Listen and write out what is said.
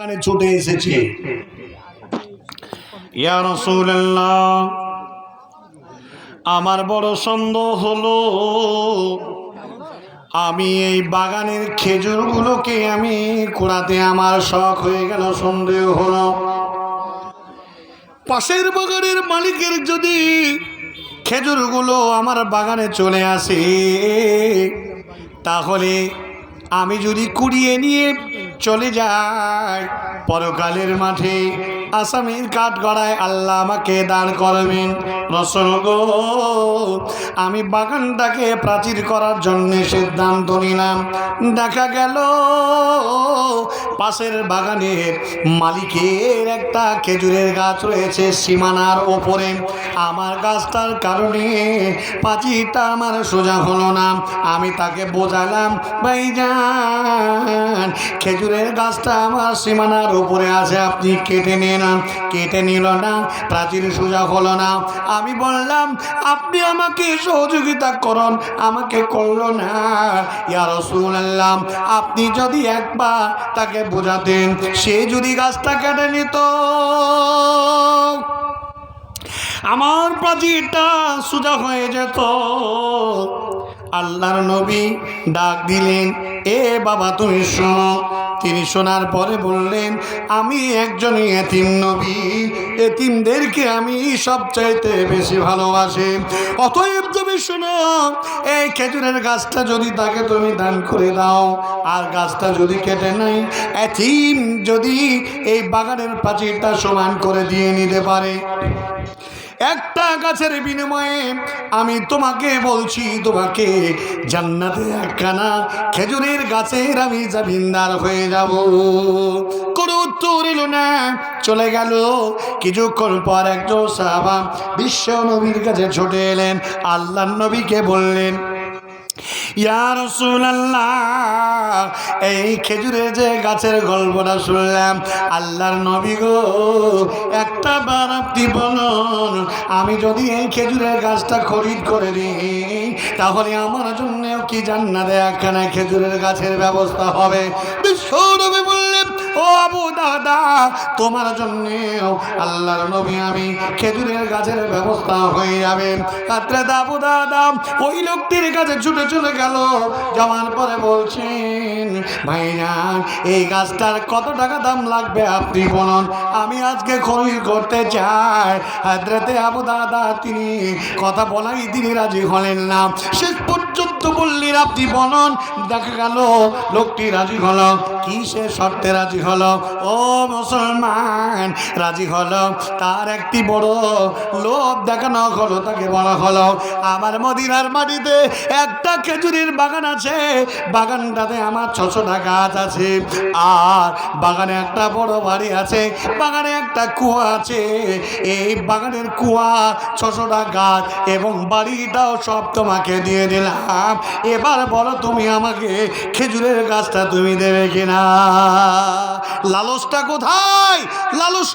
এখানে ছুটে এসেছে। ইয়া আমার বড় সন্দেহ হলো, আমি এই বাগানের খেজুরগুলোকে আমি কুড়াতে আমার শখ হয়ে গেল, সন্দেহ হলো। পাশের বাগানের মালিকের যদি খেজুরগুলো আমার বাগানে চলে আসে, তাহলে আমি যদি কুড়িয়ে নিয়ে চলে যায়। পরকালের মাঠে আসামির কাঠ গড়ায় আল্লাহ আমাকে দাঁড় করবেন। রসল গো, আমি বাগানটাকে প্রাচীর করার জন্য সিদ্ধান্ত নিলাম। দেখা গেল, পাশের বাগানের মালিকের একটা খেজুরের গাছ রয়েছে সীমানার ওপরে। আমার গাছটার কারণে পাঁচিটা আমার সোজা হলো না। আমি তাকে বোঝালাম, ভাইজান, খেজুরের গাছটা আমার সীমানার উপরে আছে, আপনি কেটে নিন। কেটে নিল না, প্রাচীর সোজা হলো না। আমি বললাম, আপনি আমাকে সহযোগিতা করুন, আমাকে করল না। ইয়া রসুল্লাহ আপনি যদি একবার তাকে বোঝাতেন, সে যদি গাছটা কেটে নিত। আমার প্রাচীরটা সোজা হয়ে যেত। আল্লাহর নবী ডাক দিলেন, এ বাবা, তুমি শোনো। তিনি শোনার পরে বললেন, আমি একজন এতিম নবী। এতিমদেরকে আমি সবচাইতে বেশি ভালোবাসি। অতএব তুমি শোনো, এই খেজুরের গাছটা যদি তাকে তুমি দান করে দাও, আর গাছটা যদি কেটে নেই এতিম যদি এই বাগানের প্রাচীরটা সমান করে দিয়ে নিতে পারে। একটা গাছের বিনিময়ে আমি তোমাকে বলছি, তোমাকে জান্নাতে একখানা খেজুরের গাছের আমি জামিনদার হয়ে যাব। কোনো উত্তর এলো না, চলে গেল। কিছুক্ষণ পর একজন সাহাবা বিশ্ব নবীর কাছে ছুটে এলেন, আল্লাহ নবীকে বললেন এই খেজুরের যে গাছের গল্পটা শুনলাম, আল্লাহর নবী গো একটা বার আপনি বলুন, আমি যদি এই খেজুরের গাছটা খরিদ করে দিই, তাহলে আমার জন্যেও কি জান্নাতে একখানা খেজুরের গাছের ব্যবস্থা হবে? বিশ্ব বললে ও আবু দাদা, তোমার জন্য আল্লাহর নবী আমি খেজুরের গাছের ব্যবস্থা হয়ে যাবে। রাত্রে দাবু দাদা, ওই লোকটির কাছে ছুটে চলে গেল। জমার পরে বলছেন ভাইজান এই গাছটার কত টাকা দাম লাগবে আপনি বলুন? আমি আজকে খরিদ করতে চাই। হাজরাতে আবু দাদা, তিনি কথা বলাই তিনি রাজি হলেন না। শেষ পর্যন্ত বললেন, আপনি বলুন। দেখা গেল, লোকটি রাজি হলো। কি সে শর্তে রাজি হলো? ও মুসলমান, রাজি হলো। তার একটি বড় লোভ দেখানো হলো, তাকে বলা হলো, আমার মদিনার মাটিতে একটা খেজুরির বাগান আছে। বাগানটাতে আমার ছশোটা গাছ আছে। আর বাগানে একটা বড় বাড়ি আছে, বাগানে একটা কুয়া আছে। এই বাগানের কুয়া ছশোটা গাছ এবং বাড়িটাও সব তোমাকে দিয়ে দিলাম। এবার বলো তুমি আমাকে খেজুরের গাছটা তুমি দেবে কিনা? লালসটা কোথায়? লালস